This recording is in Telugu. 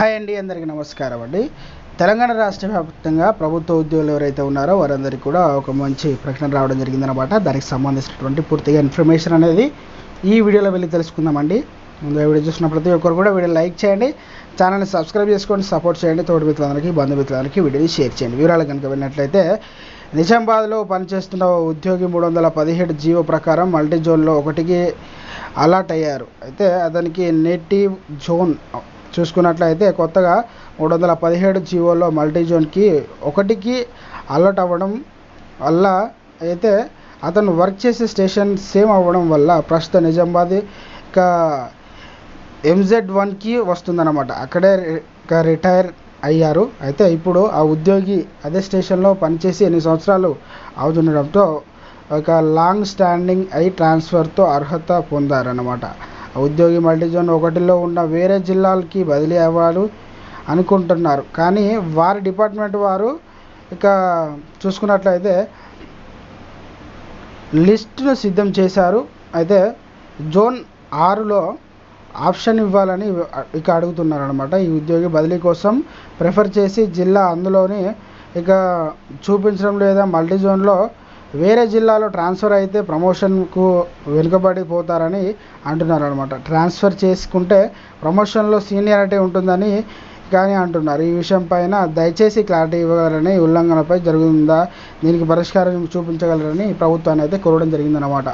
హాయ్ అండి అందరికీ నమస్కారం అండి. తెలంగాణ రాష్ట్ర వ్యాప్తంగా ప్రభుత్వ ఉద్యోగులు ఎవరైతే ఉన్నారో వారందరికీ కూడా ఒక మంచి ప్రకటన రావడం జరిగిందనమాట దానికి సంబంధించినటువంటి పూర్తిగా ఇన్ఫర్మేషన్ అనేది ఈ వీడియోలో వెళ్ళి తెలుసుకుందామండి. ముందు వీడియో చూసిన ప్రతి ఒక్కరు కూడా వీడియో లైక్ చేయండి. ఛానల్ని సబ్స్క్రైబ్ చేసుకోండి సపోర్ట్ చేయండి. తోటి మిత్రులందరికీ బంధుమిత్రులందరికీ వీడియోని షేర్ చేయండి. వివరాలు కనుక వెళ్ళినట్లయితే నిజామాబాద్లో పనిచేస్తున్న ఉద్యోగి మూడు వందల పదిహేడు జీవో ప్రకారం మల్టీ జోన్లో ఒకటికి అలాట్ అయ్యారు. అయితే అతనికి నేటివ్ జోన్ చూసుకున్నట్లయితే కొత్తగా మూడు వందల పదిహేడు జీవోలో మల్టీ జోన్కి ఒకటికి అలర్ట్ అవ్వడం వల్ల అయితే అతను వర్క్ చేసే స్టేషన్ సేమ్ అవ్వడం వల్ల ప్రస్తుత నిజామాబాద్ ఇక ఎంజెడ్ వన్కి వస్తుందన్నమాట. అక్కడే రిటైర్ అయ్యారు. అయితే ఇప్పుడు ఆ ఉద్యోగి అదే స్టేషన్లో పనిచేసి ఎన్ని సంవత్సరాలు అవుతుండడంతో ఒక లాంగ్ స్టాండింగ్ అయి ట్రాన్స్ఫర్తో అర్హత పొందారన్నమాట. ఉద్యోగి మల్టీ జోన్ ఒకటిలో ఉన్న వేరే జిల్లాలకి బదిలీ అవ్వాలి అనుకుంటున్నారు. కానీ వారి డిపార్ట్మెంట్ వారు ఇక చూసుకున్నట్లయితే లిస్టును సిద్ధం చేశారు. అయితే జోన్ ఆరులో ఆప్షన్ ఇవ్వాలని ఇక అడుగుతున్నారు అనమాట ఈ ఉద్యోగి బదిలీ కోసం ప్రిఫర్ చేసి జిల్లా అందులోని ఇక చూపించడం లేదా మల్టీ జోన్లో వేరే జిల్లాలో ట్రాన్స్ఫర్ అయితే ప్రమోషన్కు వెనుకబడిపోతారని అంటున్నారు అనమాట ట్రాన్స్ఫర్ చేసుకుంటే ప్రమోషన్లో సీనియారిటీ ఉంటుందని కానీ అంటున్నారు. ఈ విషయం పైన దయచేసి క్లారిటీ ఇవ్వగలరని ఉల్లంఘనపై జరుగుతుందా దీనికి పరిష్కారం చూపించగలరని ప్రభుత్వాన్ని అయితే కోరడం జరిగిందనమాట